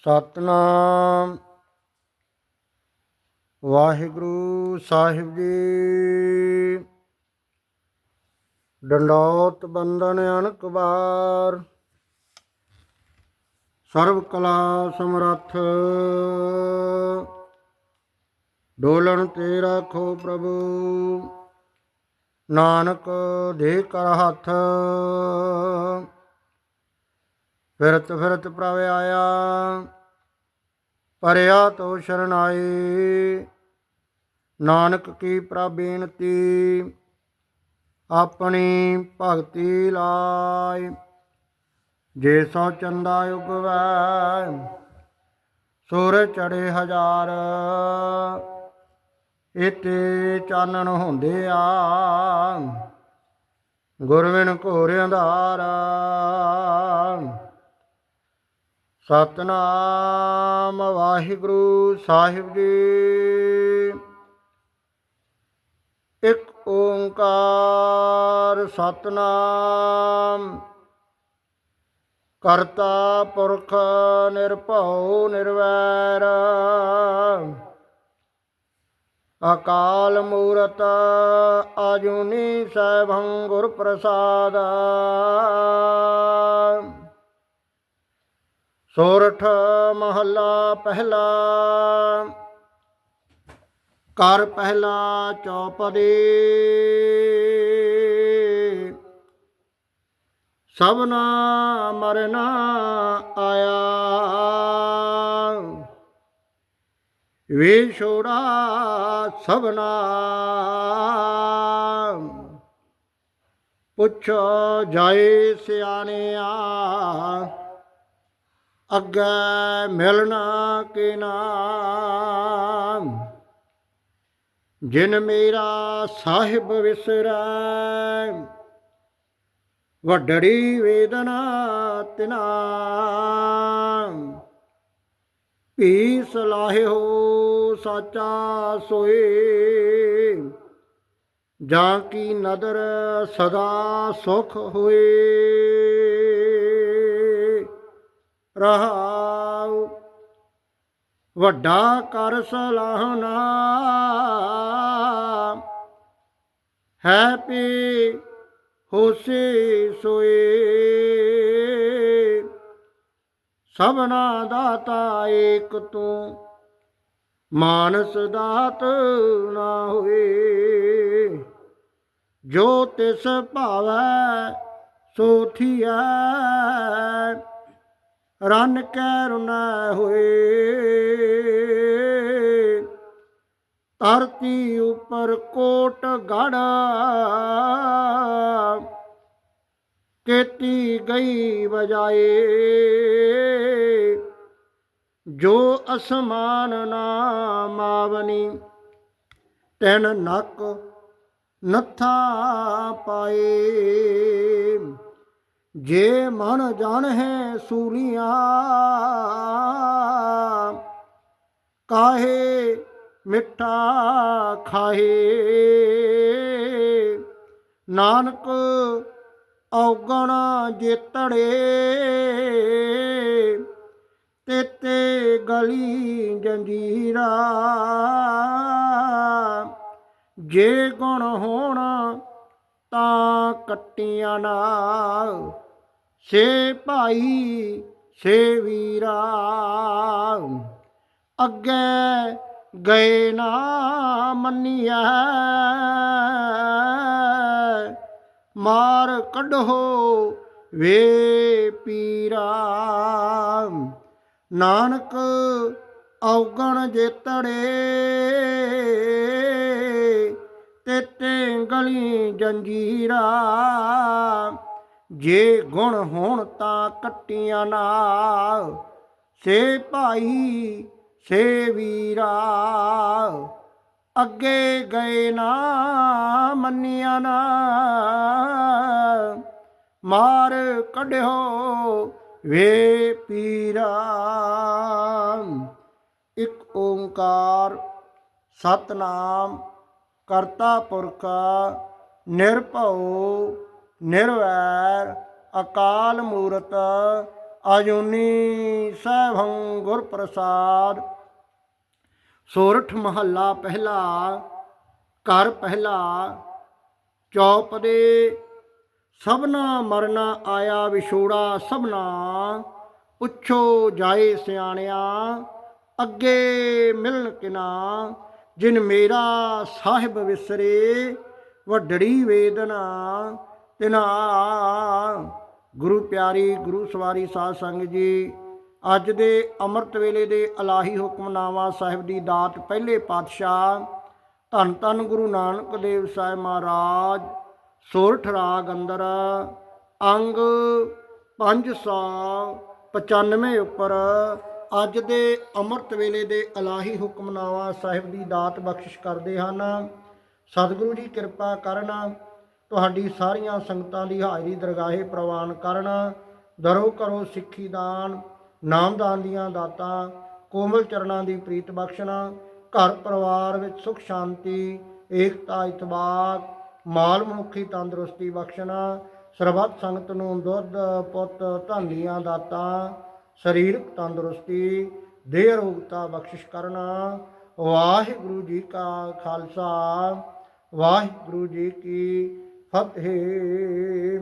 ਸਤਨਾਮ। ਵਾਹਿਗੁਰੂ ਸਾਹਿਬ ਜੀ। ਡੰਡੌਤ ਬੰਧਨ ਅਣਕ ਬਾਰ ਸਰਬ ਕਲਾ ਸਮਰੱਥ। ਡੋਲਣ ਤੇ ਰੱਖੋ ਪ੍ਰਭੂ। ਨਾਨਕ ਦੇ ਕਰ ਹੱਥ। ਫਿਰਤ ਫਿਰਤ ਪ੍ਰਭ ਆਇਆ ਪਰਿਆ ਤੋ ਸ਼ਰਨਾਈ ਨਾਨਕ ਕੀ ਪ੍ਰਭ ਆਪਣੀ ਭਗਤੀ ਲਾਇ ਜੇ ਸੋ ਚੰਦਾ ਉਗਵੈ ਸੂਰਜ ਚੜੇ ਹਜ਼ਾਰ। ਇਤੇ ਚਾਨਣ ਹੁੰਦੇ ਆ ਗੁਰਵਿਨ ਘੋਰ ਅੰਧਾਰ। ਸਤਨਾਮ ਵਾਹਿਗੁਰੂ ਸਾਹਿਬ ਜੀ। ਇੱਕ ਓੰਕਾਰ ਸਤਨਾਮ। ਕਰਤਾ ਪੁਰਖ ਨਿਰਭਉ ਨਿਰਵੈਰ। ਅਕਾਲ ਮੂਰਤ ਆਜੂਨੀ ਸੈਭੰ ਗੁਰ ਪ੍ਰਸਾਦ ਸੋਰਠ ਮਹੱਲਾ ਪਹਿਲਾ। ਕਰ ਪਹਿਲਾ ਚੌਪਦੀ। ਸਭਨਾ ਮਰਨਾ ਆਇਆ। ਵੇ ਛੋੜਾ ਸਭਨਾ। ਪੁੱਛੋ ਜਾਏ ਸਿਆਣਿਆ ਅੱਗੇ ਮਿਲਣਾ ਕਿ ਨਾਮ ਜਿਨ ਮੇਰਾ ਸਾਹਿਬ ਵਿਸਰੈ, ਵੱਡੜੀ ਵੇਦਨਾ ਤਿਨਾ। ਭੀ ਸਲਾਹਿਓ ਸਾਚਾ ਸੋਏ, ਜਾਂ ਕੀ ਨਦਰ ਸਦਾ ਸੁਖ ਹੋਏ। ਰਹਾਉ। ਵੱਡਾ ਕਰ ਸਲਾਹਨਾ ਹੈ ਪੀ ਹੋਸੀ ਸੋਏ। ਸਭਨਾ ਦਾਤਾ ਏਕ ਤੂੰ। ਮਾਨਸ ਦਾਤ ਨਾ ਹੋਏ। ਜੋ ਤਿਸ ਭਾਵੈ ਸੋ ਥੀਐ। ਰਨ ਕੈ ਰੁਨਾ ਹੋਏ। ਧਰਤੀ ਉਪਰ ਕੋਟ ਗੜਾ। ਕੀਤੀ ਗਈ ਵਜਾਏ। ਜੋ ਅਸਮਾਨ ਨਾ ਮਾਵਨੀ ਤੈਨ ਨੱਕ ਨੱਥਾ ਪਾਏ। ਜੇ ਮਨ ਜਾਣ ਹੈ ਸੂਲੀਆਂ, ਕਾਹੇ ਮਿੱਠਾ ਖਾਏ ਨਾਨਕ ਔਗਣ ਜੇਤੜੇ ਤੇਤੇ ਗਲੀ ਜੰਜੀਰਾ। ਜੇ ਗੁਣ ਹੋਣ ਤਾਂ ਕੱਟੀਆਂ ਨਾਲ। ਸੇ ਭਾਈ ਸੇ ਵੀਰਾ। ਅੱਗੇ ਗਏ ਨਾ ਮੰਨਿਆ ਮਾਰ ਕੱਢੋ ਵੇ ਪੀਰਾ। ਨਾਨਕ ਔਗਣ ਜੇਤੜੇ ਤੇਤੇ ਗਲੀ ਜੰਜੀਰਾ। ਜੇ ਗੁਣ ਹੋਣ ਤਾਂ ਕੱਟੀਆਂ ਨਾ ਸੇ ਭਾਈ, ਸੇ ਵੀਰਾ। ਅੱਗੇ ਗਏ ਨਾ ਮੰਨਿਆ ਨਾ। ਮਾਰ ਕੱਢਿਓ ਵੇ ਪੀਰਾ। ਇੱਕ ਓੰਕਾਰ, ਸਤਨਾਮ ਕਰਤਾ ਪੁਰਖ, ਨਿਰਭਉ, ਨਿਰਵੈਰ, ਅਕਾਲ ਮੂਰਤ, ਅਜੂਨੀ ਸਹਿਭੰ ਗੁਰ ਪ੍ਰਸਾਦ ਸੋਰਠ ਮਹੱਲਾ ਪਹਿਲਾ, ਘਰ ਪਹਿਲਾ ਚੌਪਦੇ ਸਭਨਾ ਮਰਨਾ ਆਇਆ ਵਿਛੋੜਾ ਸਭਨਾ, ਪੁੱਛੋ ਜਾਏ ਸਿਆਣਿਆ, ਅੱਗੇ ਮਿਲਣ ਕਿਨਾ ਜਿਨ ਮੇਰਾ ਸਾਹਿਬ ਵਿਸਰੇ, ਵੱਡੜੀ ਵੇਦਨਾ ਤਿਨਾ। ਗੁਰੂ ਪਿਆਰੀ, ਗੁਰੂ ਸਵਾਰੀ ਸਾਧ ਸੰਗ ਜੀ, ਅੱਜ ਦੇ ਅੰਮ੍ਰਿਤ ਵੇਲੇ ਦੇ ਅਲਾਹੀ ਹੁਕਮਨਾਮਾ ਸਾਹਿਬ ਦੀ ਦਾਤ ਪਹਿਲੇ ਪਾਤਸ਼ਾਹ ਧੰਨ ਧੰਨ ਗੁਰੂ ਨਾਨਕ ਦੇਵ ਸਾਹਿਬ ਮਹਾਰਾਜ, ਸੋਰਠ ਰਾਗ ਅੰਦਰ, ਅੰਗ 595 ਉੱਪਰ ਅੱਜ ਦੇ ਅੰਮ੍ਰਿਤ ਵੇਲੇ ਦੇ ਅਲਾਹੀ ਹੁਕਮਨਾਮਾ ਸਾਹਿਬ ਦੀ ਦਾਤ ਬਖਸ਼ਿਸ਼ ਕਰਦੇ ਹਨ ਸਤਿਗੁਰੂ ਜੀ ਕਿਰਪਾ ਕਰਨ, ਤੁਹਾਡੀ ਸਾਰੀਆਂ ਸੰਗਤਾਂ ਦੀ ਹਾਜ਼ਰੀ ਦਰਗਾਹੇ ਪ੍ਰਵਾਨ ਕਰਨਾ। ਦਰੋ ਕਰੋ ਸਿੱਖੀ ਦਾਨ ਨਾਮਦਾਨ ਦੀਆਂ ਦਾਤਾਂ, ਕੋਮਲ ਚਰਨਾਂ ਦੀ ਪ੍ਰੀਤ ਬਖਸ਼ਣਾ, ਘਰ ਪਰਿਵਾਰ ਵਿੱਚ ਸੁਖ, ਸ਼ਾਂਤੀ, ਏਕਤਾ ਇਤਬਾਕ ਮਾਲ ਮਨੁੱਖੀ ਤੰਦਰੁਸਤੀ ਬਖਸ਼ਣਾ, ਸਰਬੱਤ ਸੰਗਤ ਨੂੰ ਦੁੱਧ, ਪੁੱਤ ਧਾਨੀਆਂ ਦਾਤਾਂ। ਸਰੀਰਕ ਤੰਦਰੁਸਤੀ ਦੇਹ ਰੋਗਤਾ ਬਖਸ਼ਿਸ਼ ਕਰਨਾ। ਵਾਹਿਗੁਰੂ ਜੀ ਕਾ ਖਾਲਸਾ ਵਾਹਿਗੁਰੂ ਜੀ ਕੀ ਫਤਿਹ।